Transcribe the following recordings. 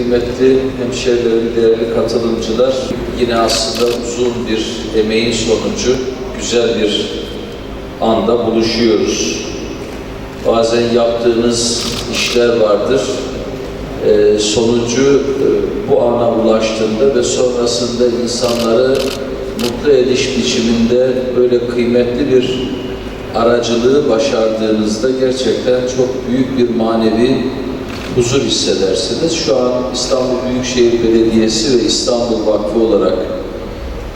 kıymetli hemşehrilerim, değerli katılımcılar, yine aslında uzun bir emeğin sonucu güzel bir anda buluşuyoruz. Bazen yaptığınız işler vardır. Ee, sonucu e, bu ana ulaştığında ve sonrasında insanları mutlu ediş biçiminde böyle kıymetli bir aracılığı başardığınızda gerçekten çok büyük bir manevi huzur hissedersiniz. Şu an İstanbul Büyükşehir Belediyesi ve İstanbul Vakfı olarak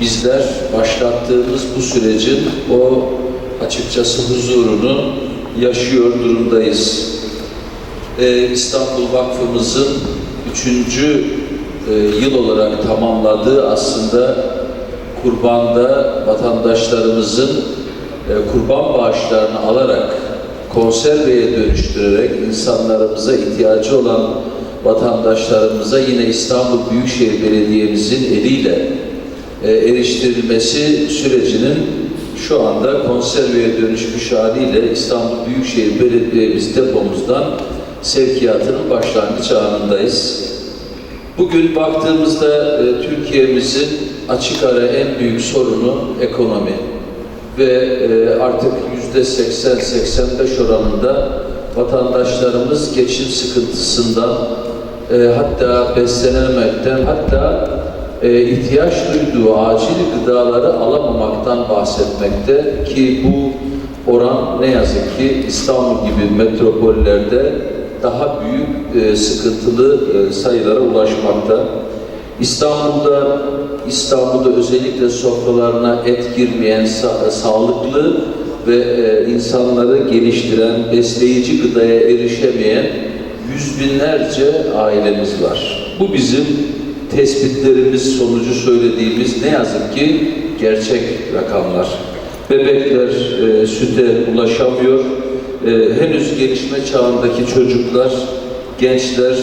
bizler başlattığımız bu sürecin o açıkçası huzurunu yaşıyor durumdayız. Ee, İstanbul Vakfımızın üçüncü e, yıl olarak tamamladığı aslında kurbanda vatandaşlarımızın e, kurban bağışlarını alarak konserveye dönüştürerek insanlarımıza ihtiyacı olan vatandaşlarımıza yine İstanbul Büyükşehir Belediye'mizin eliyle e, eriştirilmesi sürecinin şu anda konserveye dönüşmüş haliyle İstanbul Büyükşehir Belediye'miz depomuzdan sevkiyatının başlangıç anındayız. Bugün baktığımızda e, Türkiye'mizin açık ara en büyük sorunu ekonomi ve e, artık yüzde 80-85 oranında vatandaşlarımız geçim sıkıntısından e, hatta beslenemekten hatta e, ihtiyaç duyduğu acil gıdaları alamamaktan bahsetmekte ki bu oran ne yazık ki İstanbul gibi metropollerde daha büyük e, sıkıntılı e, sayılara ulaşmakta. İstanbul'da İstanbul'da özellikle sofralarına et girmeyen sa- sağlıklı ve e, insanları geliştiren, besleyici gıdaya erişemeyen yüz binlerce ailemiz var. Bu bizim tespitlerimiz sonucu söylediğimiz ne yazık ki gerçek rakamlar. Bebekler e, süte ulaşamıyor. E, henüz gelişme çağındaki çocuklar, gençler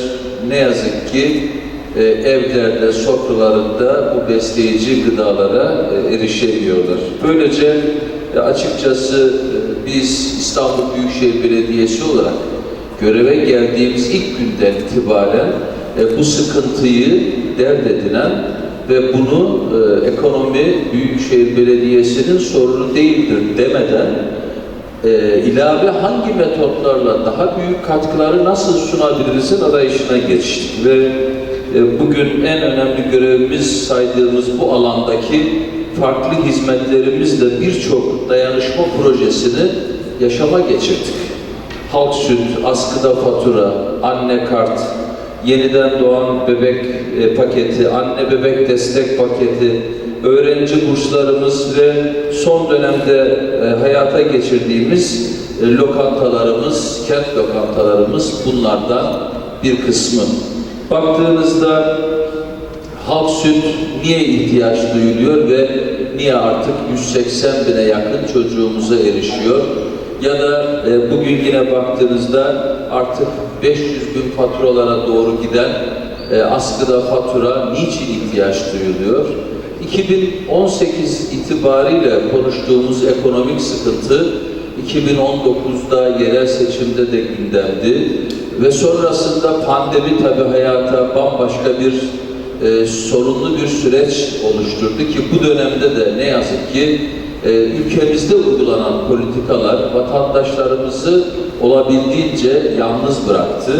ne yazık ki e, evlerde, sofralarında bu besleyici gıdalara e, erişemiyorlar. Böylece e, açıkçası e, biz İstanbul Büyükşehir Belediyesi olarak göreve geldiğimiz ilk günden itibaren e, bu sıkıntıyı dert edinen ve bunu e, ekonomi Büyükşehir Belediyesi'nin sorunu değildir demeden e, ilave hangi metotlarla daha büyük katkıları nasıl sunabilirizin arayışına geçtik. Ve e, bugün en önemli görevimiz saydığımız bu alandaki farklı hizmetlerimizle birçok dayanışma projesini yaşama geçirdik. Halk süt, askıda fatura, anne kart, yeniden doğan bebek e, paketi, anne bebek destek paketi, öğrenci burslarımız ve son dönemde e, hayata geçirdiğimiz e, lokantalarımız, kent lokantalarımız bunlardan bir kısmı. Baktığınızda halk süt niye ihtiyaç duyuluyor ve niye artık 180 bine yakın çocuğumuza erişiyor? Ya da e, bugün yine baktığınızda artık 500 bin faturalara doğru giden e, askıda fatura niçin ihtiyaç duyuluyor? 2018 itibariyle konuştuğumuz ekonomik sıkıntı 2019'da yerel seçimde de gündemdi ve sonrasında pandemi tabi hayata bambaşka bir e, sorunlu bir süreç oluşturdu ki bu dönemde de ne yazık ki e, ülkemizde uygulanan politikalar vatandaşlarımızı olabildiğince yalnız bıraktı.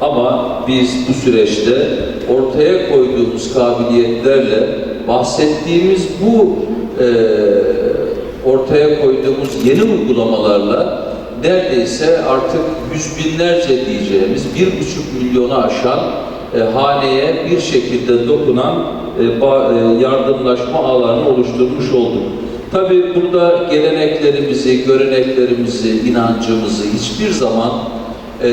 Ama biz bu süreçte ortaya koyduğumuz kabiliyetlerle bahsettiğimiz bu e, ortaya koyduğumuz yeni uygulamalarla neredeyse artık yüz binlerce diyeceğimiz bir buçuk milyonu aşan e, haneye bir şekilde dokunan e, ba, e, yardımlaşma ağlarını oluşturmuş olduk. Tabii burada geleneklerimizi, göreneklerimizi, inancımızı hiçbir zaman e,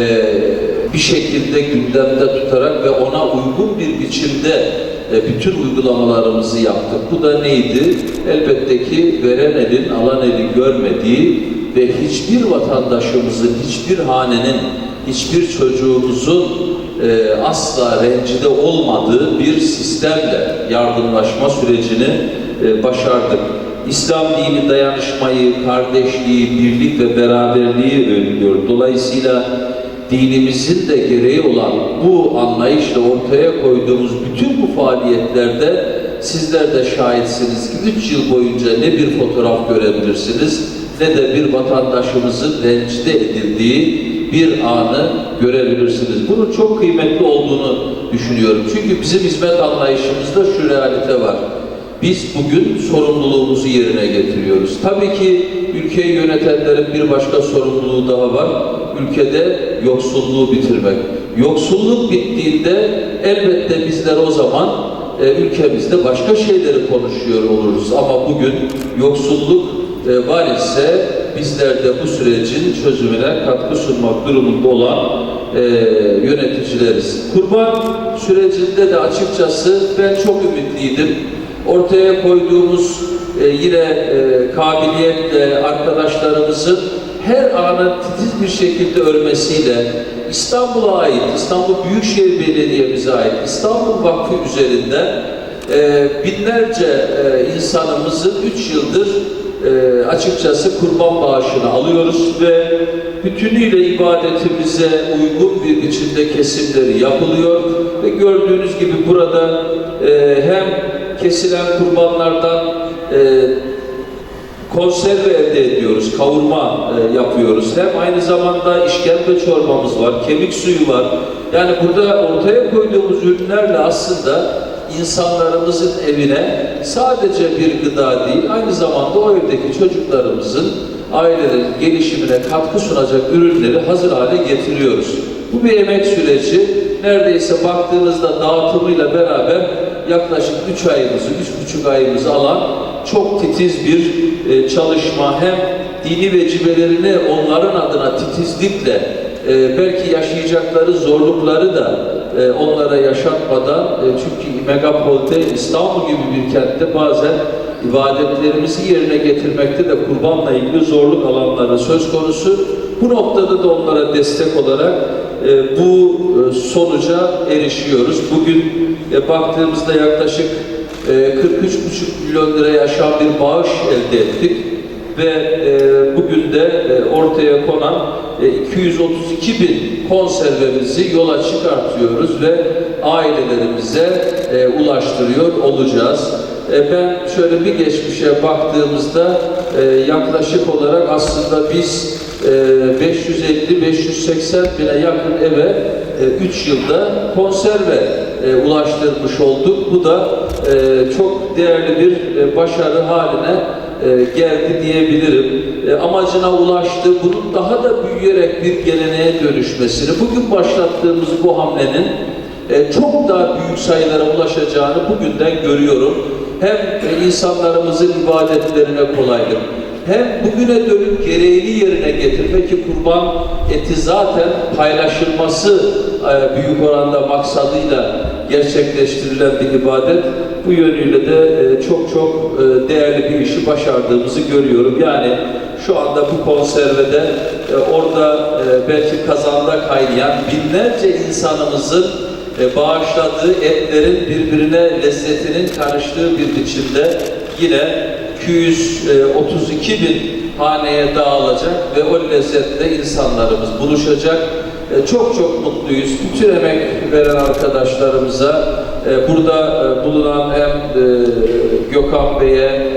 bir şekilde gündemde tutarak ve ona uygun bir biçimde e, bütün uygulamalarımızı yaptık. Bu da neydi? Elbette ki veren elin alan eli görmediği ve hiçbir vatandaşımızın, hiçbir hanenin, hiçbir çocuğumuzun e, asla rencide olmadığı bir sistemle yardımlaşma sürecini e, başardık. İslam dini dayanışmayı, kardeşliği, birlik ve beraberliği öğütlüyor. Dolayısıyla dinimizin de gereği olan bu anlayışla ortaya koyduğumuz bütün bu faaliyetlerde sizler de şahitsiniz ki 3 yıl boyunca ne bir fotoğraf görebilirsiniz ne de bir vatandaşımızın rencide edildiği bir anı görebilirsiniz. Bunun çok kıymetli olduğunu düşünüyorum. Çünkü bizim hizmet anlayışımızda şu realite var. Biz bugün sorumluluğumuzu yerine getiriyoruz. Tabii ki ülkeyi yönetenlerin bir başka sorumluluğu daha var. Ülkede yoksulluğu bitirmek. Yoksulluk bittiğinde elbette bizler o zaman e, ülkemizde başka şeyleri konuşuyor oluruz. Ama bugün yoksulluk e, var ise bizler de bu sürecin çözümüne katkı sunmak durumunda olan e, yöneticileriz. Kurban sürecinde de açıkçası ben çok ümitliydim. Ortaya koyduğumuz e, yine e, kabiliyetle arkadaşlarımızın her anın titiz bir şekilde ölmesiyle İstanbul'a ait, İstanbul Büyükşehir Belediye'mize ait İstanbul Vakfı üzerinden e, binlerce e, insanımızın 3 yıldır e, açıkçası kurban bağışını alıyoruz ve bütünüyle ibadetimize uygun bir biçimde kesimleri yapılıyor ve gördüğünüz gibi burada e, hem kesilen kurbanlardan e, konserve elde ediyoruz, kavurma e, yapıyoruz. Hem aynı zamanda işkembe çorbamız var, kemik suyu var. Yani burada ortaya koyduğumuz ürünlerle aslında insanlarımızın evine sadece bir gıda değil, aynı zamanda o evdeki çocuklarımızın ailelerin gelişimine katkı sunacak ürünleri hazır hale getiriyoruz. Bu bir emek süreci. Neredeyse baktığınızda dağıtımıyla beraber yaklaşık 3 ayımızı, 3,5 ayımızı alan çok titiz bir e, çalışma. Hem dini vecibelerini onların adına titizlikle e, belki yaşayacakları zorlukları da e, onlara yaşatmadan e, çünkü megapolde İstanbul gibi bir kentte bazen ibadetlerimizi yerine getirmekte de kurbanla ilgili zorluk alanları söz konusu. Bu noktada da onlara destek olarak e, bu sonuca erişiyoruz. Bugün baktığımızda yaklaşık e, 43,5 milyon liraya aşan bir bağış elde ettik ve e, bugün de e, ortaya konan e, 232 bin konservemizi yola çıkartıyoruz ve ailelerimize e, ulaştırıyor olacağız. E, ben şöyle bir geçmişe baktığımızda e, yaklaşık olarak aslında biz e, 550-580 bine yakın eve 3 yılda konserve e, ulaştırmış olduk. Bu da e, çok değerli bir e, başarı haline e, geldi diyebilirim. E, amacına ulaştı. Bunun daha da büyüyerek bir geleneğe dönüşmesini, bugün başlattığımız bu hamlenin e, çok daha büyük sayılara ulaşacağını bugünden görüyorum. Hem e, insanlarımızın ibadetlerine kolaylık, hem bugüne dönük gereğini yerine getirmek ki kurban eti zaten paylaşılması e, büyük oranda maksadıyla gerçekleştirilen bir ibadet. Bu yönüyle de e, çok çok e, değerli bir işi başardığımızı görüyorum. Yani şu anda bu konservede orada belki kazanda kaynayan binlerce insanımızın bağışladığı etlerin birbirine lezzetinin karıştığı bir biçimde yine 232 bin haneye dağılacak ve o lezzette insanlarımız buluşacak. E, Çok çok mutluyuz. Bütün emek veren arkadaşlarımıza, e, burada e, bulunan hem e, Gökhan Bey'e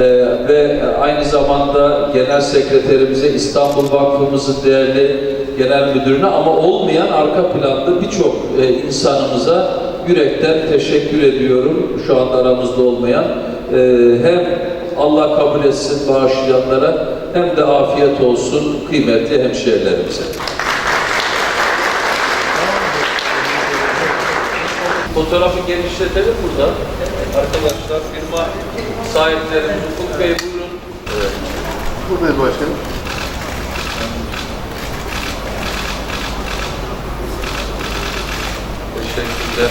e, ve aynı zamanda Genel Sekreterimize, İstanbul Vakfımızın değerli Genel Müdürüne ama olmayan arka planda birçok e, insanımıza yürekten teşekkür ediyorum. Şu anda aramızda olmayan. E, hem Allah kabul etsin bağışlayanlara hem de afiyet olsun kıymetli hemşehrilerimize. Fotoğrafı genişletelim burada. Arkadaşlar firma sahiplerimiz Ufuk Bey buyurun. Buradayız başkanım. Teşekkürler.